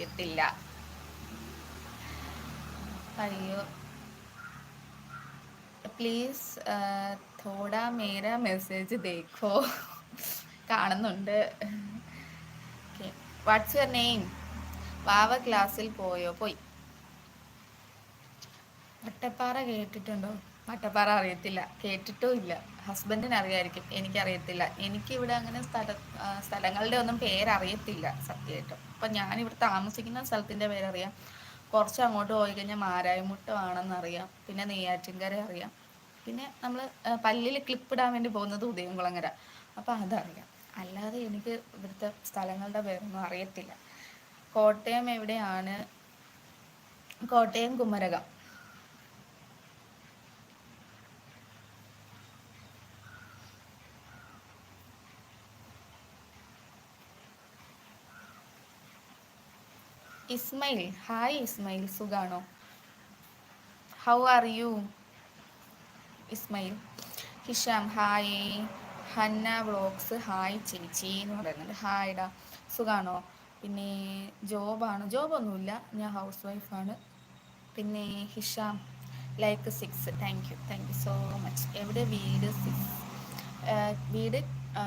അറിയത്തില്ല. അയ്യോ. Please തോടാ മേര message Dekho കാണുന്നുണ്ട്. വാട്ട്സ് യുവർ നെയിം വാവ ക്ലാസ്സിൽ പോയോ? പോയി. വട്ടപ്പാറ കേട്ടിട്ടുണ്ടോ? വട്ടപ്പാറ അറിയത്തില്ല. കേട്ടിട്ടും ഇല്ല. ഹസ്ബൻഡിന് അറിയായിരിക്കും. എനിക്കറിയത്തില്ല. എനിക്കിവിടെ അങ്ങനെ സ്ഥല സ്ഥലങ്ങളുടെ ഒന്നും പേരറിയത്തില്ല സത്യമായിട്ടും. അപ്പം ഇവിടെ താമസിക്കുന്ന സ്ഥലത്തിന്റെ പേരറിയാം. കുറച്ച് അങ്ങോട്ട് പോയി കഴിഞ്ഞാൽ മാരായമുട്ടമാണെന്ന് അറിയാം പിന്നെ നെയ്യാറ്റിൻകര അറിയാം. പിന്നെ നമ്മൾ പല്ലിൽ ക്ലിപ്പ് ഇടാൻ വേണ്ടി പോകുന്നത് ഉദയംകുളങ്ങര. അപ്പൊ അതറിയാം. അല്ലാതെ എനിക്ക് ഇവിടുത്തെ സ്ഥലങ്ങളുടെ പേരൊന്നും അറിയത്തില്ല. കോട്ടയം എവിടെയാണ്? കോട്ടയം കുമരകം. ഇസ്മയിൽ. ഹായ് ഇസ്മയിൽ. സുഖാണോ? How are you Ismail. Hisham hi Hanna vlogs. Hi ചേച്ചി എന്ന് പറയുന്നുണ്ട്. ഹായ്ഡാ സുഖാണോ? പിന്നെ ജോബാണ്. ജോബൊന്നുമില്ല. ഞാൻ ഹൗസ് വൈഫാണ് പിന്നെ Hisham like six thank you thank you so much എവിടെ വീട്? സിക്സ് വീട്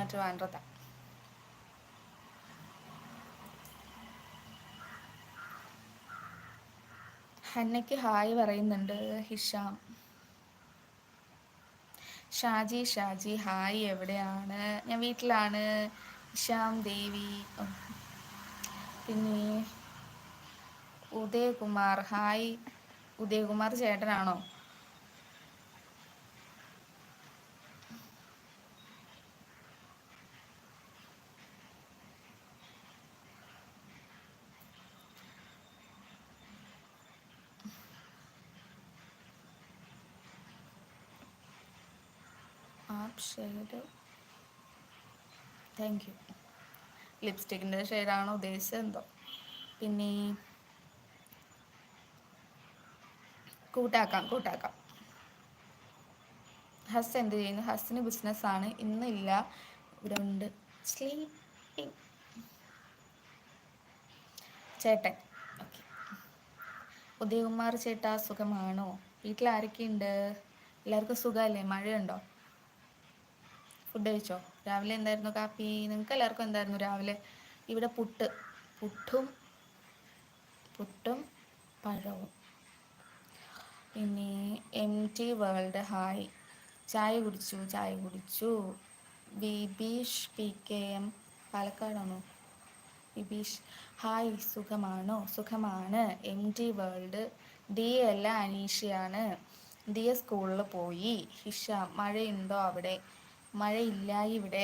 ട്രിവാൻഡ്രത്താണ് ഹന്നയ്ക്ക് ഹായ് പറയുന്നുണ്ട് ഹിഷാം. ഷാജി ഷാജി ഹായ് എവിടെയാണ്? ഞാൻ വീട്ടിലാണ്. ഹിഷാം ദേവി പിന്നെ ഉദയകുമാർ ഹായ്. ഉദയകുമാർ ചേട്ടനാണോ? ഷെയ്ഡ്. താങ്ക് യു ലിപ്സ്റ്റിക്കിന്റെ ഷെയ്ഡാണോ ഉദ്ദേശിച്ചത് എന്തോ? പിന്നെ കൂട്ടാക്കാം കൂട്ടാക്കാം. ഹസ് എന്ത് ചെയ്യുന്നു? ഹസ്സിന് ബിസിനസ്സാണ്. ഇന്നില്ല. ഇവിടെ സ്ലീപ്പിംഗ് ചേട്ടൻ. ഓക്കെ ഉദയകുമാർ ചേട്ടാ സുഖമാണോ? വീട്ടിൽ ആരൊക്കെയുണ്ട് എല്ലാവർക്കും സുഖമല്ലേ? മഴയുണ്ടോ? ഫുഡ് കഴിച്ചോ? രാവിലെ എന്തായിരുന്നു കാപ്പി? നിങ്ങൾക്ക് എല്ലാവർക്കും എന്തായിരുന്നു രാവിലെ? ഇവിടെ പുട്ട്. പുട്ടും പുട്ടും പഴവും. പിന്നെ എം ടി വേൾഡ് ഹായ് ചായ കുടിച്ചു ചായ കുടിച്ചു. ബിബീഷ് പി കെ എം പാലക്കാടാണോ? ബിബീഷ് ഹായ് സുഖമാണോ? സുഖമാണ്. എം ടി വേൾഡ് ഡി അല്ല അനീഷയാണ്. ദിയ സ്കൂളിൽ പോയി. ഹിഷ മഴയുണ്ടോ അവിടെ? മഴയില്ല ഇവിടെ.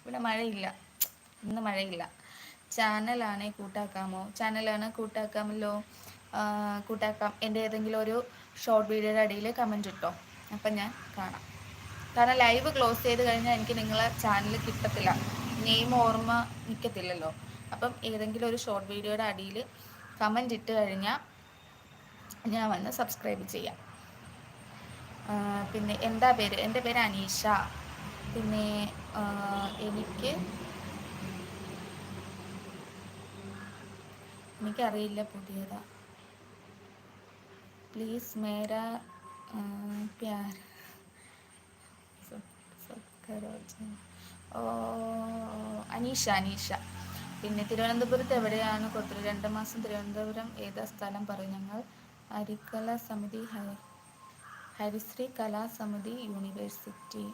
ഇവിടെ മഴയില്ല. ഇന്ന് മഴയില്ല. ചാനലാണ് കൂട്ടാക്കാമോ? ചാനലാണ് കൂട്ടാക്കാമല്ലോ? കൂട്ടാക്കാം. എന്റെ ഏതെങ്കിലും ഒരു ഷോർട്ട് വീഡിയോയുടെ അടിയിൽ കമന്റ് ഇട്ടോ. അപ്പം ഞാൻ കാണാം. കാരണം ലൈവ് ക്ലോസ് ചെയ്ത് കഴിഞ്ഞാൽ എനിക്ക് നിങ്ങളെ ചാനൽ കിട്ടത്തില്ല. നെയിം ഓർമ്മ നിൽക്കത്തില്ലല്ലോ. അപ്പം ഏതെങ്കിലും ഒരു ഷോർട്ട് വീഡിയോയുടെ അടിയിൽ കമന്റ് ഇട്ട് കഴിഞ്ഞാൽ ഞാൻ വന്ന് സബ്സ്ക്രൈബ് ചെയ്യാം. പിന്നെ എന്താ പേര്? എന്റെ പേര് അനീഷ. പിന്നെ എനിക്ക് എനിക്കറിയില്ല പുതിയതാ. പ്ലീസ് മേര ഓ അനീഷ അനീഷ. പിന്നെ തിരുവനന്തപുരത്ത് എവിടെയാണ് കൊത്തിരി രണ്ട് മാസം തിരുവനന്തപുരം ഏതാ സ്ഥലം പറയും ഞങ്ങൾ? അരിക്കല സമിതി ഹരിശ്രീ കലാസമിതി യൂണിവേഴ്സിറ്റി.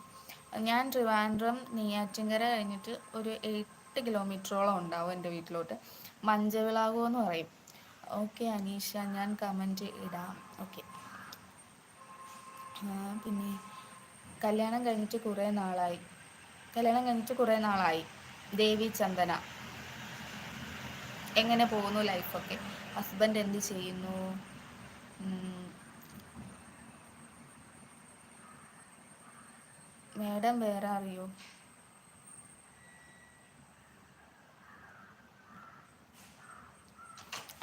ഞാൻ ട്രിവാൻഡ്രം നെയ്യാറ്റിങ്കര കഴിഞ്ഞിട്ട് ഒരു എട്ട് കിലോമീറ്ററോളം ഉണ്ടാവും എന്റെ വീട്ടിലോട്ട്. മഞ്ചവിളാകോ എന്ന് പറയും. ഓക്കെ അനീഷ ഞാൻ കമന്റ് ഇടാം. ഓക്കെ. പിന്നെ കല്യാണം കഴിഞ്ഞിട്ട് കുറേ നാളായി. കല്യാണം കഴിഞ്ഞിട്ട് കുറേ നാളായി. ദേവി ചന്ദന. എങ്ങനെ പോകുന്നു ലൈഫൊക്കെ ഹസ്ബൻഡ് എന്ത് ചെയ്യുന്നു? മേഡം വേറെ അറിയോ?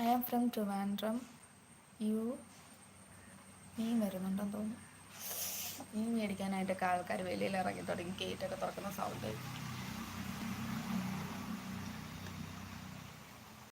I am from Trivandrum you mean വരുന്നുണ്ടെന്ന് തോന്നുന്നു. മീൻ മേടിക്കാനായിട്ടൊക്കെ ആൾക്കാർ വെളിയിൽ ഇറങ്ങി തുടങ്ങി ഗേറ്റൊക്കെ തുറക്കുന്ന സൗണ്ട്